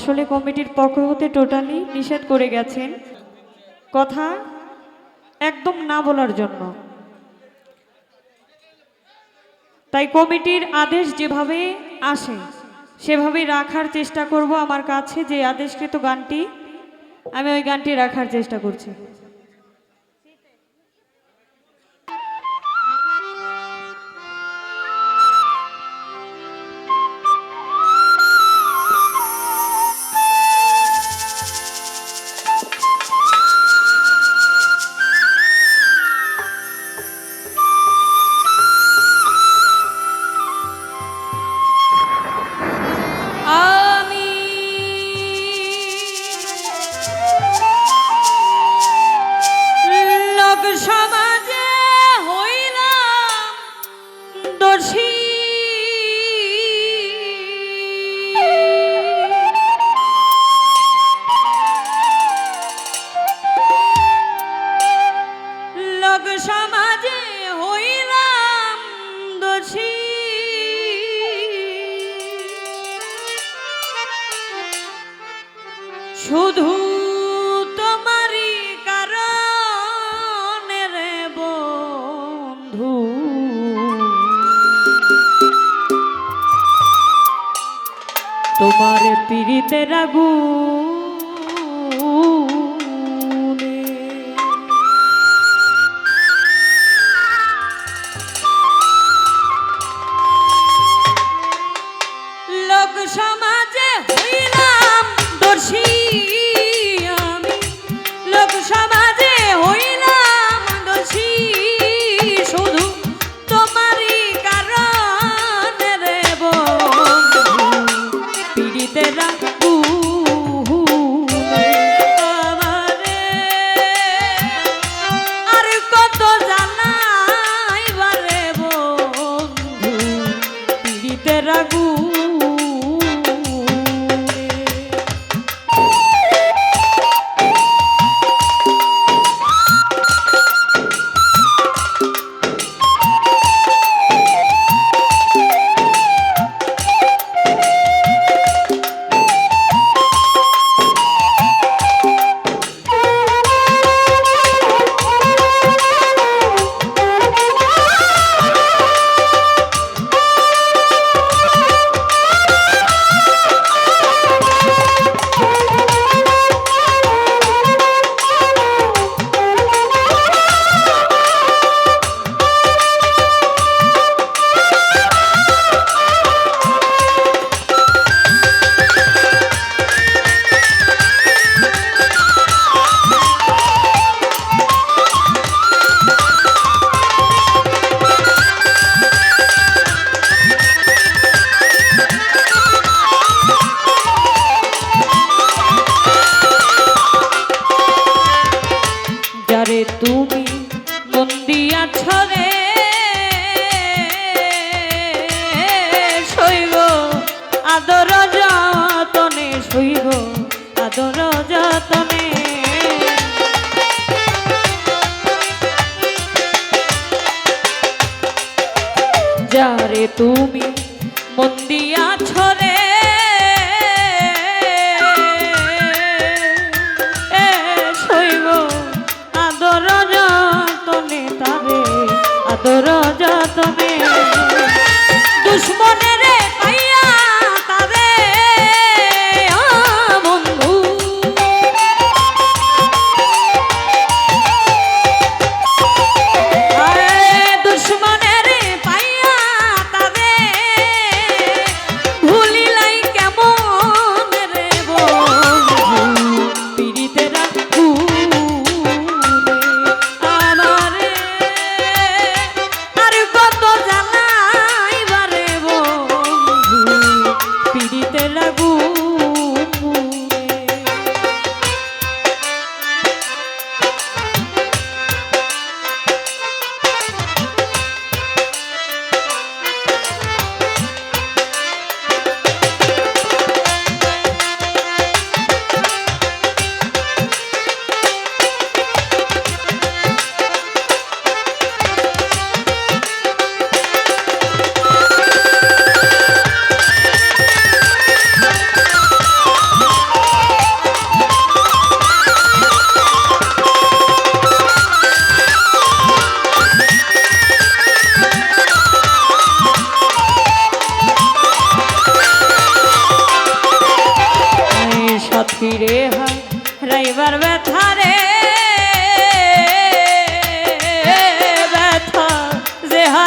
আসলে কমিটির পক্ষ হতে টোটালি নিষেধ করে গেছেন। কথা একদম না বলার জন্য। তাই কমিটির আদেশ যেভাবে আসে, সেভাবে রাখার চেষ্টা করব আমার কাছে যে আদেশকৃত গানটি, আমি ওই গানটি রাখার চেষ্টা করছি। দোষী লোক সমাজে হইলাম দোষী। শুধু তোমার পীড়িতে রাগু। যারে তুমি মন্দিয়া ছরে শৈব আদর যতনে তারে আদর যতনে। দুশ্মনের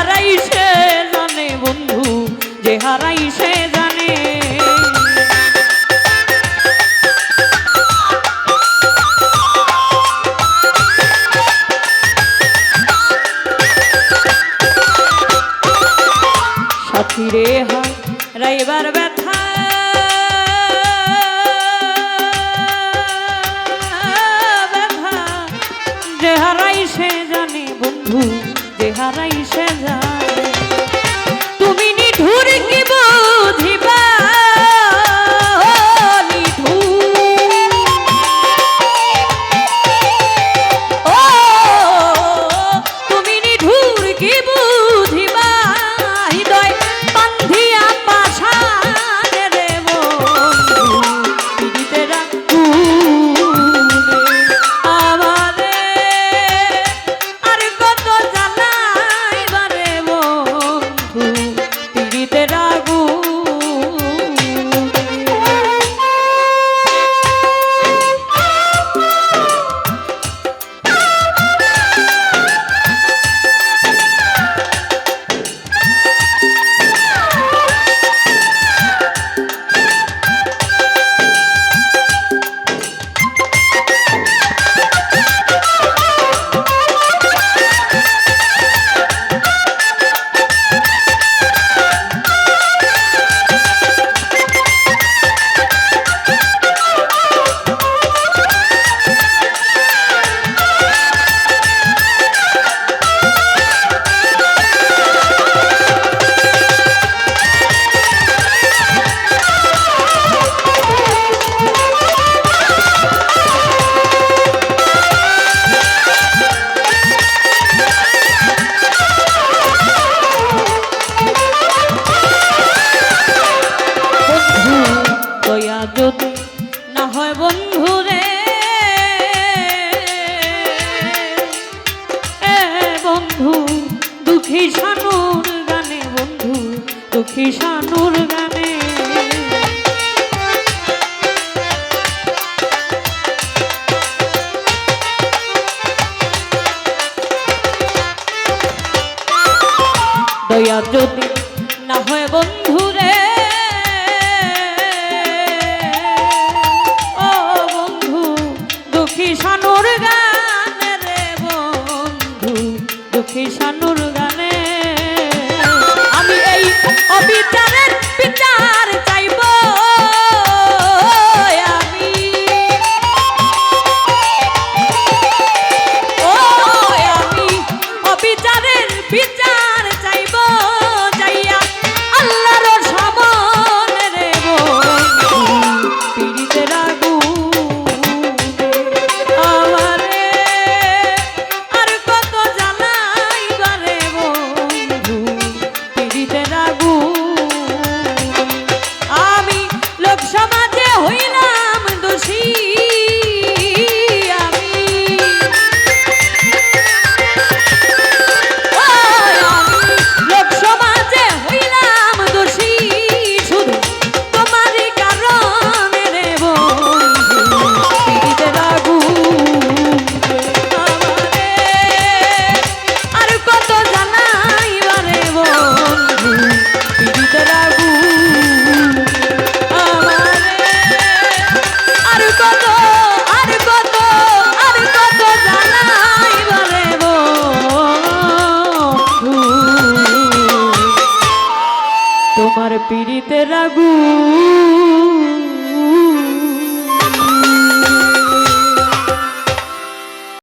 হারাই সে জানে বন্ধু, যে হারাই সে জানে। সাথী রে হারাইবার ব্যথা। ব্যথা যে হারাই হারাই সেরা। যদি না হয় বন্ধু রে। বন্ধু, দুঃখী সানুর গানে বন্ধু, দুঃখী সানুর গানে। দয়া যদি না হয় বন্ধু শানুর গানে। আমি এই অবিচারের